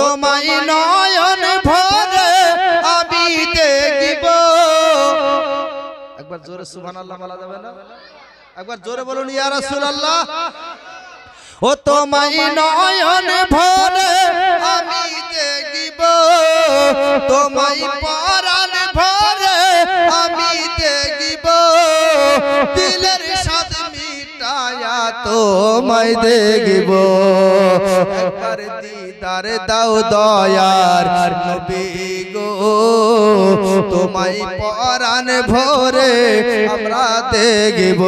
তোমায় নয়ন ভরে আমি দেখিব। একবার জোরে সুবহানাল্লাহ বলা যাবে না? একবার জোরে বলুন ইয়া রাসূলুল্লাহ। ও তোমায় নয়ন ভরে আমি দেখিব। তোমায় পরাণ ভরে আমি দেখিব। দিলের সাথ মিটায়া তোমায় দেখিব। একবার দিদার দাও দয়ার নবী গো। তোমায় পরাণ ভোরে আমরা দেখিব।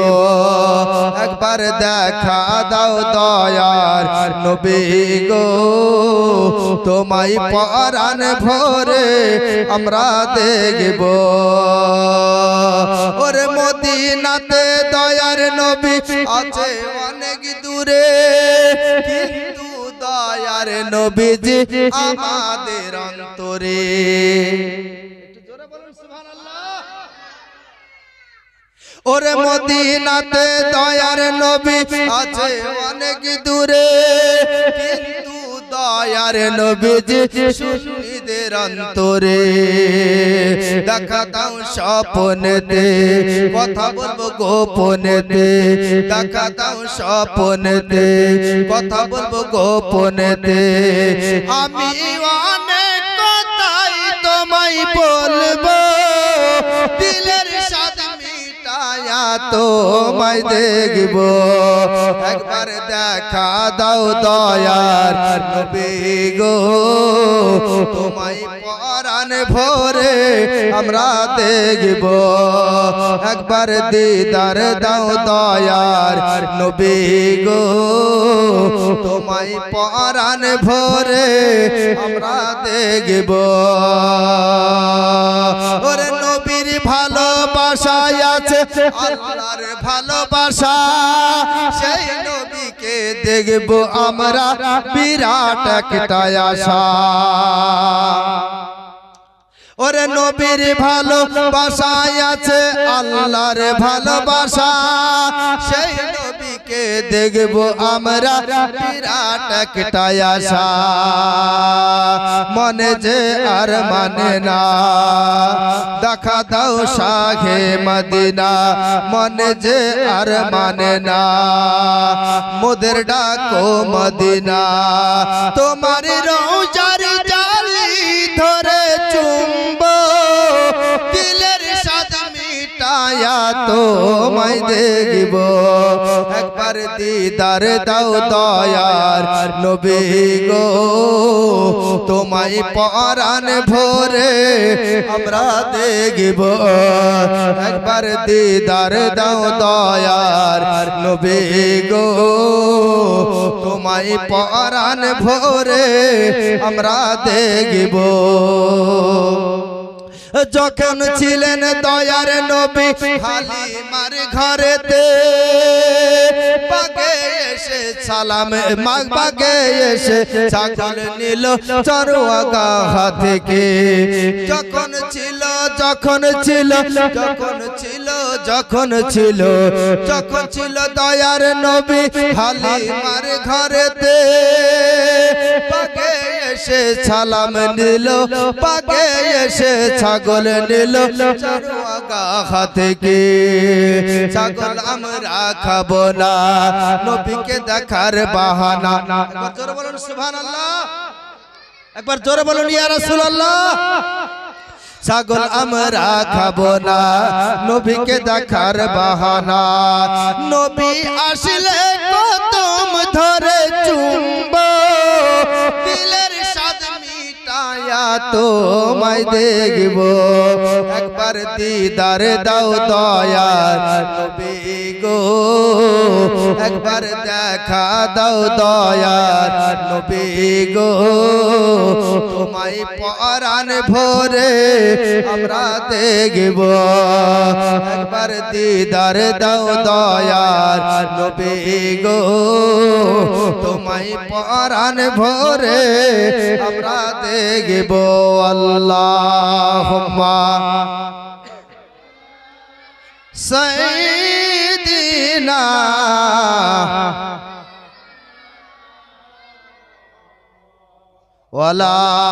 একবার দেখা দাও দয়ার নবী গো। তোমায় পরাণ ভোরে আমরা দেখব। ওরে মদিনাতে দয়ার নবী আছে অনেক দূরে। কিন্তু দয়ার নবীজি আমাদের অন্তরে। ওরে মদিনাতে দয়ার নবী আছে অনেক দূরে। কিন্তু দয়ার নবীজি সুন্নিদের অন্তরে দেখা দাও স্বপনেতে কথা বলব গোপনেতে দেখা দাও স্বপনেতে কথা বলব গোপনেতে আমি তোমায় দেখব। একবার দেখা দাও দয়ার নবী গো। তোমায় পরাণ ভরে আমরা দেখব। একবার দিদার দাও দয়ার নবী গো। তোমায় পরাণ ভরে আমরা দেখব। আল্লাহর ভালোবাসা, সেই নবীকে দেখব আমরা বিরাট একটা আশা। ওরে নবীর ভালোবাসায় আছে আল্লাহর ভালোবাসা, সেই নবীকে দেখব আমরা বিরাট একটা আশা। মনে যে আর মানে না। দেখা দাও শাহে মদিনা, মনে যে আর মানে না। মোদের ডাকো মদিনা, তোমার রৌজার জালি ধরে চুম্ব। দিলের সাথে মিটায়া তোমায় দেখব। একবার দিদার দাও দয়ার। নবী গো, তোমায় পরাণ ভরে আমরা দেখব। একবার দিদার দাও দয়ার। নবী গো, তোমায় পরাণ ভরে আমরা দেখব। যখন ছিলেন দয়ার নবী হালিমার ঘরেতে পাগে এসে সালাম মাগ পাগে এসে ছাগল নিল চরুয়াগা থেকে যখন ছিল যখন ছিল যখন ছিল যখন ছিল যখন ছিল দয়ার নবী হালিমার ঘরেতে পাগে এসে ছালাম নিল পাগে এসে ছাগল নিল। চরুয়াগা থেকে ছাগল আমরা খাব না, নবীকে দেখার বাহানা। জোরে বলুন, সুবহানাল্লাহ। একবার জোরে বলুন, ইয়া রাসূলুল্লাহ। ছাগল আমরা খাব না, নবীকে দেখার বাহানা। নবী আসলে কদম ধরে চুম্ব তোমায় দেখব। একবার দিদার দাও দয়ার নবী গো। একবার দেখা দাও দয়ার নবী গো। তোমায় পরাণ ভরে আমরা দেখব। একবার দিদার দাও দয়ার নবী গো। তোমায় পরাণ ভরে আমরা দেখব। আল্লাহ সৈদিনা ওয়ালা